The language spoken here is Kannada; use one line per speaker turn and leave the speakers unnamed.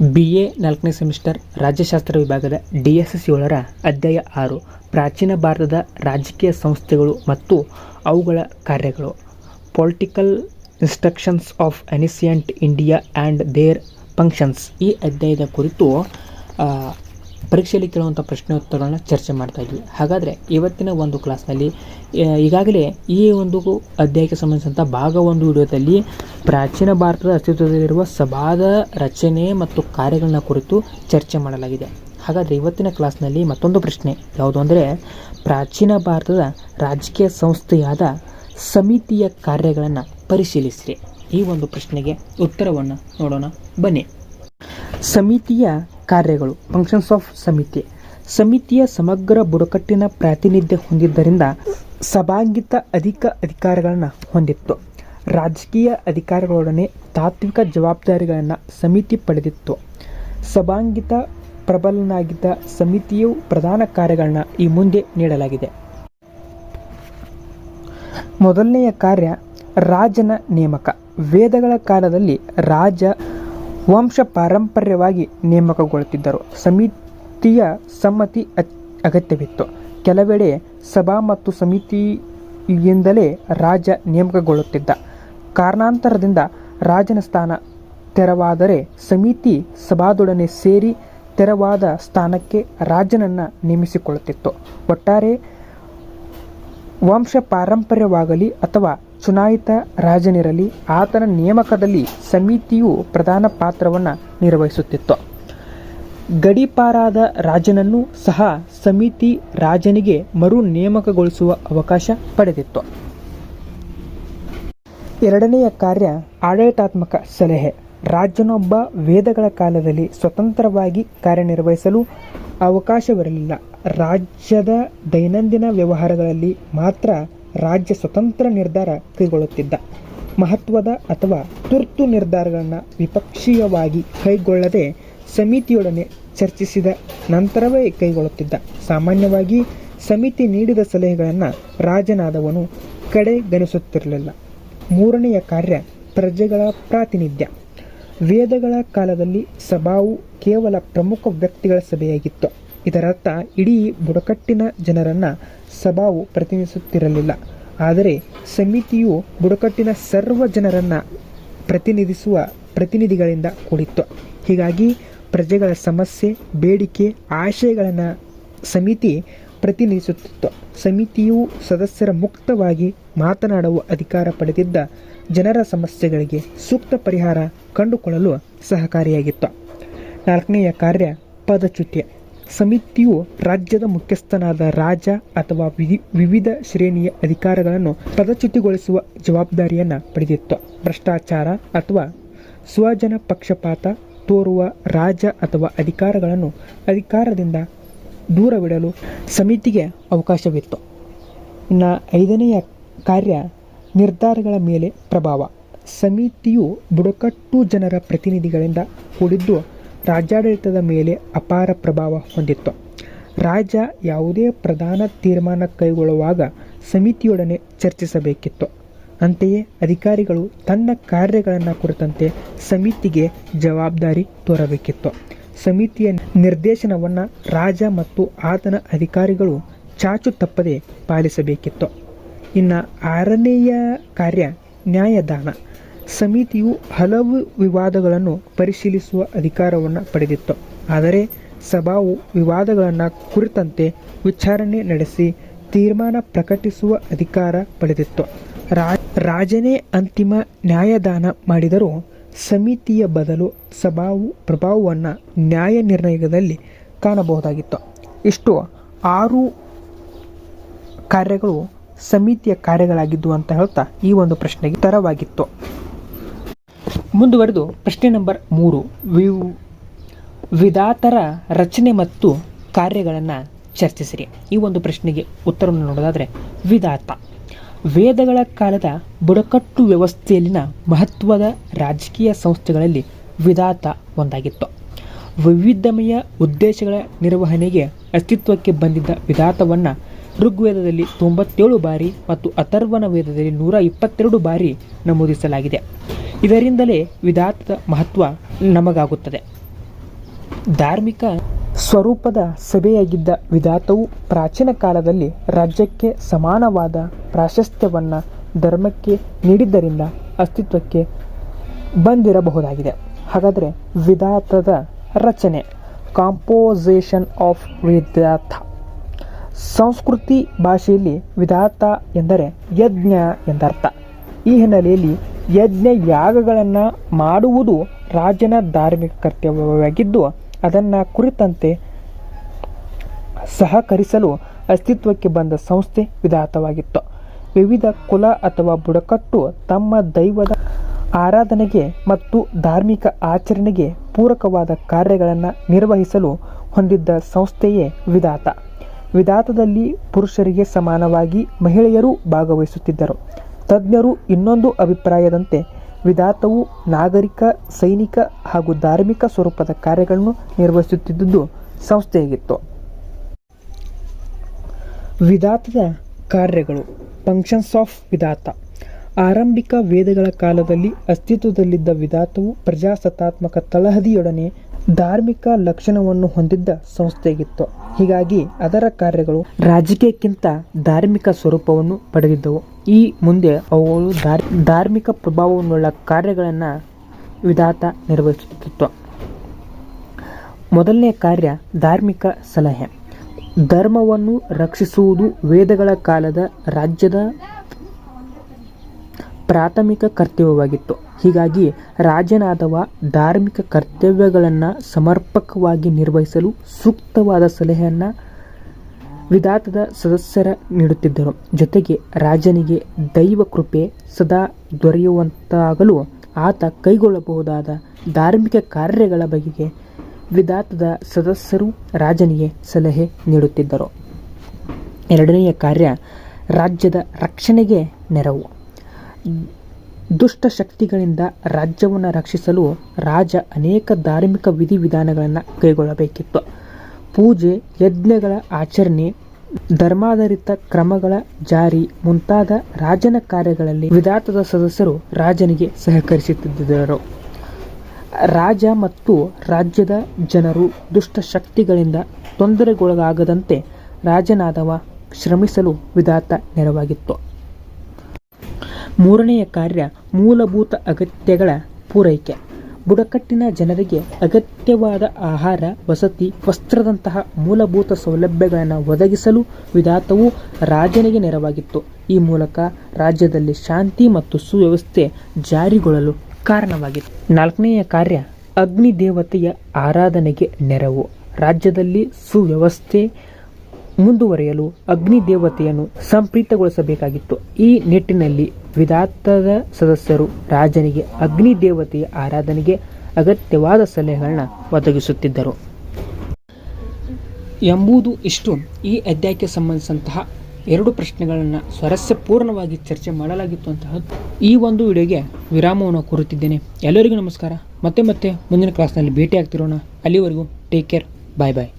ಬಿ ಎ ನಾಲ್ಕನೇ ಸೆಮಿಸ್ಟರ್ ರಾಜ್ಯಶಾಸ್ತ್ರ ವಿಭಾಗದ ಡಿ ಎಸ್ ಎಸ್ ಏಳರ ಅಧ್ಯಾಯ ಆರು, ಪ್ರಾಚೀನ ಭಾರತದ ರಾಜಕೀಯ ಸಂಸ್ಥೆಗಳು ಮತ್ತು ಅವುಗಳ ಕಾರ್ಯಗಳು. Political instructions of ancient India and their functions ಈ ಅಧ್ಯಾಯದ ಕುರಿತು ಪರೀಕ್ಷೆಯಲ್ಲಿ ಕೇಳುವಂಥ ಪ್ರಶ್ನೋತ್ತರಗಳನ್ನ ಚರ್ಚೆ ಮಾಡ್ತಾ ಇದ್ವಿ. ಹಾಗಾದರೆ ಇವತ್ತಿನ ಒಂದು ಕ್ಲಾಸ್ನಲ್ಲಿ ಈಗಾಗಲೇ ಈ ಒಂದು ಅಧ್ಯಾಯಕ್ಕೆ ಸಂಬಂಧಿಸಿದಂಥ ಭಾಗ ಒಂದು ವಿಡಿಯೋದಲ್ಲಿ ಪ್ರಾಚೀನ ಭಾರತದ ಅಸ್ತಿತ್ವದಲ್ಲಿರುವ ಸಭಾದ ರಚನೆ ಮತ್ತು ಕಾರ್ಯಗಳನ್ನ ಕುರಿತು ಚರ್ಚೆ ಮಾಡಲಾಗಿದೆ. ಹಾಗಾದರೆ ಇವತ್ತಿನ ಕ್ಲಾಸ್ನಲ್ಲಿ ಮತ್ತೊಂದು ಪ್ರಶ್ನೆ. ಯಾವುದು ಅಂದರೆ, ಪ್ರಾಚೀನ ಭಾರತದ ರಾಜಕೀಯ ಸಂಸ್ಥೆಯಾದ ಸಮಿತಿಯ ಕಾರ್ಯಗಳನ್ನು ಪರಿಶೀಲಿಸಿರಿ. ಈ ಒಂದು ಪ್ರಶ್ನೆಗೆ ಉತ್ತರವನ್ನು ನೋಡೋಣ. ಬನ್ನಿ. ಸಮಿತಿಯ ಕಾರ್ಯಗಳು ಫಂಕ್ಷನ್ಸ್ ಆಫ್ ಸಮಿತಿ. ಸಮಿತಿಯ ಸಮಗ್ರ ಬುಡಕಟ್ಟಿನ ಪ್ರಾತಿನಿಧ್ಯ ಹೊಂದಿದ್ದರಿಂದ ಸಭಾಂಗಿತ ಅಧಿಕ ಅಧಿಕಾರಗಳನ್ನು ಹೊಂದಿತ್ತು. ರಾಜಕೀಯ ಅಧಿಕಾರಗಳೊಡನೆ ತಾತ್ವಿಕ ಜವಾಬ್ದಾರಿಗಳನ್ನು ಸಮಿತಿ ಪಡೆದಿತ್ತು. ಸಭಾಂಗಿತ ಪ್ರಬಲನಾಗಿದ್ದ ಸಮಿತಿಯು ಪ್ರಧಾನ ಕಾರ್ಯಗಳನ್ನ ಈ ಮುಂದೆ ನೀಡಲಾಗಿದೆ. ಮೊದಲನೆಯ ಕಾರ್ಯ ರಾಜನ ನೇಮಕ. ವೇದಗಳ ಕಾಲದಲ್ಲಿ ರಾಜ ವಂಶ ಪಾರಂಪರ್ಯವಾಗಿ ನೇಮಕಗೊಳ್ಳುತ್ತಿದ್ದರು. ಸಮಿತಿಯ ಸಮ್ಮತಿ ಅಗತ್ಯವಿತ್ತು. ಕೆಲವೆಡೆ ಸಭಾ ಮತ್ತು ಸಮಿತಿಯಿಂದಲೇ ರಾಜ ನೇಮಕಗೊಳ್ಳುತ್ತಿದ್ದ. ಕಾರಣಾಂತರದಿಂದ ರಾಜನ ಸ್ಥಾನ ತೆರವಾದರೆ ಸಮಿತಿ ಸಭಾದೊಡನೆ ಸೇರಿ ತೆರವಾದ ಸ್ಥಾನಕ್ಕೆ ರಾಜನನ್ನು ನೇಮಿಸಿಕೊಳ್ಳುತ್ತಿತ್ತು. ಒಟ್ಟಾರೆ ವಂಶ ಪಾರಂಪರ್ಯವಾಗಲಿ ಅಥವಾ ಚುನಾಯಿತ ರಾಜನಿರಲಿ ಆತನ ನೇಮಕದಲ್ಲಿ ಸಮಿತಿಯು ಪ್ರಧಾನ ಪಾತ್ರವನ್ನು ನಿರ್ವಹಿಸುತ್ತಿತ್ತು. ಗಡೀಪಾರಾದ ರಾಜನನ್ನು ಸಹ ಸಮಿತಿ ರಾಜನಿಗೆ ಮರು ನೇಮಕಗೊಳಿಸುವ ಅವಕಾಶ ಪಡೆದಿತ್ತು. ಎರಡನೆಯ ಕಾರ್ಯ ಆಡಳಿತಾತ್ಮಕ ಸಲಹೆ. ರಾಜನೊಬ್ಬ ವೇದಗಳ ಕಾಲದಲ್ಲಿ ಸ್ವತಂತ್ರವಾಗಿ ಕಾರ್ಯನಿರ್ವಹಿಸಲು ಅವಕಾಶವಿರಲಿಲ್ಲ. ರಾಜ್ಯದ ದೈನಂದಿನ ವ್ಯವಹಾರಗಳಲ್ಲಿ ಮಾತ್ರ ರಾಜ್ಯ ಸ್ವತಂತ್ರ ನಿರ್ಧಾರ ಕೈಗೊಳ್ಳುತ್ತಿದ್ದ. ಮಹತ್ವದ ಅಥವಾ ತುರ್ತು ನಿರ್ಧಾರಗಳನ್ನು ವಿಪಕ್ಷೀಯವಾಗಿ ಕೈಗೊಳ್ಳದೆ ಸಮಿತಿಯೊಡನೆ ಚರ್ಚಿಸಿದ ನಂತರವೇ ಕೈಗೊಳ್ಳುತ್ತಿದ್ದ. ಸಾಮಾನ್ಯವಾಗಿ ಸಮಿತಿ ನೀಡಿದ ಸಲಹೆಗಳನ್ನು ರಾಜನಾದವನು ಕಡೆಗಣಿಸುತ್ತಿರಲಿಲ್ಲ. ಮೂರನೆಯ ಕಾರ್ಯ ಪ್ರಜೆಗಳ ಪ್ರಾತಿನಿಧ್ಯ. ವೇದಗಳ ಕಾಲದಲ್ಲಿ ಸಭಾವು ಕೇವಲ ಪ್ರಮುಖ ವ್ಯಕ್ತಿಗಳ ಸಭೆಯಾಗಿತ್ತು. ಇದರರ್ಥ ಇಡೀ ಬುಡಕಟ್ಟಿನ ಜನರನ್ನು ಸಭಾವು ಪ್ರತಿನಿಧಿಸುತ್ತಿರಲಿಲ್ಲ. ಆದರೆ ಸಮಿತಿಯು ಬುಡಕಟ್ಟಿನ ಸರ್ವ ಜನರನ್ನು ಪ್ರತಿನಿಧಿಸುವ ಪ್ರತಿನಿಧಿಗಳಿಂದ ಕೂಡಿತ್ತು. ಹೀಗಾಗಿ ಪ್ರಜೆಗಳ ಸಮಸ್ಯೆ, ಬೇಡಿಕೆ, ಆಶಯಗಳನ್ನು ಸಮಿತಿ ಪ್ರತಿನಿಧಿಸುತ್ತಿತ್ತು. ಸಮಿತಿಯು ಸದಸ್ಯರ ಮುಕ್ತವಾಗಿ ಮಾತನಾಡುವ ಅಧಿಕಾರ ಪಡೆದಿದ್ದ ಜನರ ಸಮಸ್ಯೆಗಳಿಗೆ ಸೂಕ್ತ ಪರಿಹಾರ ಕಂಡುಕೊಳ್ಳಲು ಸಹಕಾರಿಯಾಗಿತ್ತು. ನಾಲ್ಕನೆಯ ಕಾರ್ಯ ಪದಚ್ಯುತಿ. ಸಮಿತಿಯು ರಾಜ್ಯದ ಮುಖ್ಯಸ್ಥನಾದ ರಾಜ ಅಥವಾ ವಿಧಿ ವಿವಿಧ ಶ್ರೇಣಿಯ ಅಧಿಕಾರಗಳನ್ನು ಪದಚ್ಯುತಿಗೊಳಿಸುವ ಜವಾಬ್ದಾರಿಯನ್ನು ಪಡೆದಿತ್ತು. ಭ್ರಷ್ಟಾಚಾರ ಅಥವಾ ಸ್ವಜನ ಪಕ್ಷಪಾತ ತೋರುವ ರಾಜ ಅಥವಾ ಅಧಿಕಾರಗಳನ್ನು ಅಧಿಕಾರದಿಂದ ದೂರವಿಡಲು ಸಮಿತಿಗೆ ಅವಕಾಶವಿತ್ತು. ಇನ್ನು ಐದನೆಯ ಕಾರ್ಯ ನಿರ್ಧಾರಗಳ ಮೇಲೆ ಪ್ರಭಾವ. ಸಮಿತಿಯು ಬುಡಕಟ್ಟು ಜನರ ಪ್ರತಿನಿಧಿಗಳಿಂದ ಕೂಡಿದ್ದು ರಾಜ್ಯಾಡಳಿತದ ಮೇಲೆ ಅಪಾರ ಪ್ರಭಾವ ಹೊಂದಿತ್ತು. ರಾಜ ಯಾವುದೇ ಪ್ರಧಾನ ತೀರ್ಮಾನ ಕೈಗೊಳ್ಳುವಾಗ ಸಮಿತಿಯೊಡನೆ ಚರ್ಚಿಸಬೇಕಿತ್ತು. ಅಂತೆಯೇ ಅಧಿಕಾರಿಗಳು ತನ್ನ ಕಾರ್ಯಗಳನ್ನು ಕುರಿತಂತೆ ಸಮಿತಿಗೆ ಜವಾಬ್ದಾರಿ ತೋರಬೇಕಿತ್ತು. ಸಮಿತಿಯ ನಿರ್ದೇಶನವನ್ನು ರಾಜ ಮತ್ತು ಆತನ ಅಧಿಕಾರಿಗಳು ಚಾಚು ತಪ್ಪದೆ ಪಾಲಿಸಬೇಕಿತ್ತು. ಇನ್ನು ಆರನೆಯ ಕಾರ್ಯ ನ್ಯಾಯದಾನ. ಸಮಿತಿಯು ಹಲವು ವಿವಾದಗಳನ್ನು ಪರಿಶೀಲಿಸುವ ಅಧಿಕಾರವನ್ನು ಪಡೆದಿತ್ತು. ಆದರೆ ಸಭಾವು ವಿವಾದಗಳನ್ನು ಕುರಿತಂತೆ ವಿಚಾರಣೆ ನಡೆಸಿ ತೀರ್ಮಾನ ಪ್ರಕಟಿಸುವ ಅಧಿಕಾರ ಪಡೆದಿತ್ತು. ರಾಜನೇ ಅಂತಿಮ ನ್ಯಾಯದಾನ ಮಾಡಿದರೂ ಸಮಿತಿಯ ಬದಲು ಸಭಾವು ಪ್ರಭಾವವನ್ನು ನ್ಯಾಯ ನಿರ್ಣಯದಲ್ಲಿ ಕಾಣಬಹುದಾಗಿತ್ತು. ಇಷ್ಟು. ಆರು ಕಾರ್ಯಗಳು ಸಮಿತಿಯ ಕಾರ್ಯಗಳಾಗಿದ್ದು ಅಂತ ಹೇಳ್ತಾ ಈ ಒಂದು ಪ್ರಶ್ನೆಗೆ ಉತ್ತರವಾಗಿತ್ತು. ಮುಂದುವರೆದು ಪ್ರಶ್ನೆ ನಂಬರ್ ಮೂರು. ವಿವ್ ವಿಧಾತರ ರಚನೆ ಮತ್ತು ಕಾರ್ಯಗಳನ್ನು ಚರ್ಚಿಸಿರಿ. ಈ ಒಂದು ಪ್ರಶ್ನೆಗೆ ಉತ್ತರವನ್ನು ನೋಡೋದಾದರೆ ವಿಧಾತ. ವೇದಗಳ ಕಾಲದ ಬುಡಕಟ್ಟು ವ್ಯವಸ್ಥೆಯಲ್ಲಿನ ಮಹತ್ವದ ರಾಜಕೀಯ ಸಂಸ್ಥೆಗಳಲ್ಲಿ ವಿಧಾತ ಒಂದಾಗಿತ್ತು. ವೈವಿಧ್ಯಮಯ ಉದ್ದೇಶಗಳ ನಿರ್ವಹಣೆಗೆ ಅಸ್ತಿತ್ವಕ್ಕೆ ಬಂದಿದ್ದ ವಿಧಾತವನ್ನು ಋಗ್ವೇದದಲ್ಲಿ ತೊಂಬತ್ತೇಳು ಬಾರಿ ಮತ್ತು ಅಥರ್ವಣ ವೇದದಲ್ಲಿ ನೂರ ಇಪ್ಪತ್ತೆರಡು ಬಾರಿ ನಮೂದಿಸಲಾಗಿದೆ. ಇದರಿಂದಲೇ ವಿಧಾತದ ಮಹತ್ವ ನಮಗಾಗುತ್ತದೆ. ಧಾರ್ಮಿಕ ಸ್ವರೂಪದ ಸಭೆಯಾಗಿದ್ದ ವಿಧಾತವು ಪ್ರಾಚೀನ ಕಾಲದಲ್ಲಿ ರಾಜ್ಯಕ್ಕೆ ಸಮಾನವಾದ ಪ್ರಾಶಸ್ತ್ಯವನ್ನು ಧರ್ಮಕ್ಕೆ ನೀಡಿದ್ದರಿಂದ ಅಸ್ತಿತ್ವಕ್ಕೆ ಬಂದಿರಬಹುದಾಗಿದೆ. ಹಾಗಾದರೆ ವಿಧಾತದ ರಚನೆ ಕಾಂಪೋಸೇಷನ್ ಆಫ್ ವಿಧಾತ. ಸಂಸ್ಕೃತಿ ಭಾಷೆಯಲ್ಲಿ ವಿಧಾತ ಎಂದರೆ ಯಜ್ಞ ಎಂದರ್ಥ. ಈ ಹಿನ್ನೆಲೆಯಲ್ಲಿ ಯಜ್ಞ ಯಾಗಗಳನ್ನು ಮಾಡುವುದು ರಾಜನ ಧಾರ್ಮಿಕ ಕರ್ತವ್ಯವಾಗಿದ್ದು, ಅದನ್ನು ಕುರಿತಂತೆ ಸಹಕರಿಸಲು ಅಸ್ತಿತ್ವಕ್ಕೆ ಬಂದ ಸಂಸ್ಥೆ ವಿಧಾತವಾಗಿತ್ತು. ವಿವಿಧ ಕುಲ ಅಥವಾ ಬುಡಕಟ್ಟು ತಮ್ಮ ದೈವದ ಆರಾಧನೆಗೆ ಮತ್ತು ಧಾರ್ಮಿಕ ಆಚರಣೆಗೆ ಪೂರಕವಾದ ಕಾರ್ಯಗಳನ್ನು ನಿರ್ವಹಿಸಲು ಹೊಂದಿದ್ದ ಸಂಸ್ಥೆಯೇ ವಿಧಾತ. ವಿಧಾತದಲ್ಲಿ ಪುರುಷರಿಗೆ ಸಮಾನವಾಗಿ ಮಹಿಳೆಯರೂ ಭಾಗವಹಿಸುತ್ತಿದ್ದರು. ತಜ್ಞರು ಇನ್ನೊಂದು ಅಭಿಪ್ರಾಯದಂತೆ, ವಿಧಾತವು ನಾಗರಿಕ, ಸೈನಿಕ ಹಾಗೂ ಧಾರ್ಮಿಕ ಸ್ವರೂಪದ ಕಾರ್ಯಗಳನ್ನು ನಿರ್ವಹಿಸುತ್ತಿದ್ದುದು ಸಂಸ್ಥೆಯಾಗಿತ್ತು. ವಿಧಾತದ ಕಾರ್ಯಗಳು ಫಂಕ್ಷನ್ಸ್ ಆಫ್ ವಿಧಾತ. ಆರಂಭಿಕ ವೇದಗಳ ಕಾಲದಲ್ಲಿ ಅಸ್ತಿತ್ವದಲ್ಲಿದ್ದ ವಿಧಾತವು ಪ್ರಜಾಸತ್ತಾತ್ಮಕ ತಳಹದಿಯೊಡನೆ ಧಾರ್ಮಿಕ ಲಕ್ಷಣವನ್ನು ಹೊಂದಿದ್ದ ಸಂಸ್ಥೆಯಾಗಿತ್ತು. ಹೀಗಾಗಿ ಅದರ ಕಾರ್ಯಗಳು ರಾಜಕೀಯಕ್ಕಿಂತ ಧಾರ್ಮಿಕ ಸ್ವರೂಪವನ್ನು ಪಡೆದಿದ್ದವು. ಈ ಮುಂದೆ ಅವುಗಳು ಧಾರ್, ಧಾರ್ಮಿಕ ಪ್ರಭಾವವನ್ನುಳ್ಳ ಕಾರ್ಯಗಳನ್ನು ವಿಧಾತ ನಿರ್ವಹಿಸುತ್ತಿತ್ತು. ಮೊದಲನೇ ಕಾರ್ಯ ಧಾರ್ಮಿಕ ಸಲಹೆ. ಧರ್ಮವನ್ನು ರಕ್ಷಿಸುವುದು ವೇದಗಳ ಕಾಲದ ರಾಜ್ಯದ ಪ್ರಾಥಮಿಕ ಕರ್ತವ್ಯವಾಗಿತ್ತು. ಹೀಗಾಗಿ ರಾಜನಾದವ ಧಾರ್ಮಿಕ ಕರ್ತವ್ಯಗಳನ್ನು ಸಮರ್ಪಕವಾಗಿ ನಿರ್ವಹಿಸಲು ಸೂಕ್ತವಾದ ಸಲಹೆಯನ್ನು ವಿಧಾತದ ಸದಸ್ಯರ ನೀಡುತ್ತಿದ್ದರು. ಜೊತೆಗೆ ರಾಜನಿಗೆ ದೈವ ಕೃಪೆ ಸದಾ ದೊರೆಯುವಂತಾಗಲು ಆತ ಕೈಗೊಳ್ಳಬಹುದಾದ ಧಾರ್ಮಿಕ ಕಾರ್ಯಗಳ ಬಗೆಗೆ ವಿಧಾತದ ಸದಸ್ಯರು ರಾಜನಿಗೆ ಸಲಹೆ ನೀಡುತ್ತಿದ್ದರು. ಎರಡನೆಯ ಕಾರ್ಯ ರಾಜ್ಯದ ರಕ್ಷಣೆಗೆ ನೆರವು. ದುಷ್ಟ ಶಕ್ತಿಗಳಿಂದ ರಾಜ್ಯವನ್ನು ರಕ್ಷಿಸಲು ರಾಜ ಅನೇಕ ಧಾರ್ಮಿಕ ವಿಧಿವಿಧಾನಗಳನ್ನು ಕೈಗೊಳ್ಳಬೇಕಿತ್ತು. ಪೂಜೆ, ಯಜ್ಞಗಳ ಆಚರಣೆ, ಧರ್ಮಾಧಾರಿತ ಕ್ರಮಗಳ ಜಾರಿ ಮುಂತಾದ ರಾಜನ ಕಾರ್ಯಗಳಲ್ಲಿ ವಿಧಾತದ ಸದಸ್ಯರು ರಾಜನಿಗೆ ಸಹಕರಿಸುತ್ತಿದ್ದರು. ರಾಜ ಮತ್ತು ರಾಜ್ಯದ ಜನರು ದುಷ್ಟ ಶಕ್ತಿಗಳಿಂದ ತೊಂದರೆಗೊಳಗಾಗದಂತೆ ರಾಜನಾದವ ಶ್ರಮಿಸಲು ವಿಧಾತ ನೆರವಾಗಿತ್ತು. ಮೂರನೆಯ ಕಾರ್ಯ ಮೂಲಭೂತ ಅಗತ್ಯಗಳ ಪೂರೈಕೆ. ಬುಡಕಟ್ಟಿನ ಜನರಿಗೆ ಅಗತ್ಯವಾದ ಆಹಾರ, ವಸತಿ, ವಸ್ತ್ರದಂತಹ ಮೂಲಭೂತ ಸೌಲಭ್ಯಗಳನ್ನು ಒದಗಿಸಲು ವಿಧಾತವು ರಾಜನಿಗೆ ನೆರವಾಗಿತ್ತು. ಈ ಮೂಲಕ ರಾಜ್ಯದಲ್ಲಿ ಶಾಂತಿ ಮತ್ತು ಸುವ್ಯವಸ್ಥೆ ಜಾರಿಗೊಳ್ಳಲು ಕಾರಣವಾಗಿತ್ತು. ನಾಲ್ಕನೆಯ ಕಾರ್ಯ ಅಗ್ನಿ ದೇವತೆಯ ಆರಾಧನೆಗೆ ನೆರವು. ರಾಜ್ಯದಲ್ಲಿ ಸುವ್ಯವಸ್ಥೆ ಮುಂದುವರಿಯಲು ಅಗ್ನಿ ದೇವತೆಯನ್ನು ಸಂಪ್ರೀತಗೊಳಿಸಬೇಕಾಗಿತ್ತು. ಈ ನಿಟ್ಟಿನಲ್ಲಿ ವಿಧಾತದ ಸದಸ್ಯರು ರಾಜನಿಗೆ ಅಗ್ನಿ ದೇವತೆಯ ಆರಾಧನೆಗೆ ಅಗತ್ಯವಾದ ಸಲಹೆಗಳನ್ನ ಒದಗಿಸುತ್ತಿದ್ದರು. ಎಂಬುದು ಇಷ್ಟು. ಈ ಅಧ್ಯಾಯಕ್ಕೆ ಸಂಬಂಧಿಸಿದಂತಹ ಎರಡು ಪ್ರಶ್ನೆಗಳನ್ನು ಸ್ವರಸ್ಯಪೂರ್ಣವಾಗಿ ಚರ್ಚೆ ಮಾಡಲಾಗಿತ್ತು ಅಂತಹ ಈ ಒಂದು ವಿಡಿಯೋಗೆ ವಿರಾಮವನ್ನು ಕೋರುತ್ತಿದ್ದೇನೆ ಎಲ್ಲರಿಗೂ ನಮಸ್ಕಾರ. ಮತ್ತೆ ಮತ್ತೆ ಮುಂದಿನ ಕ್ಲಾಸ್ನಲ್ಲಿ ಭೇಟಿ ಆಗ್ತಿರೋಣ ಅಲ್ಲಿವರೆಗೂ ಟೇಕ್ ಕೇರ್ ಬಾಯ್ ಬಾಯ್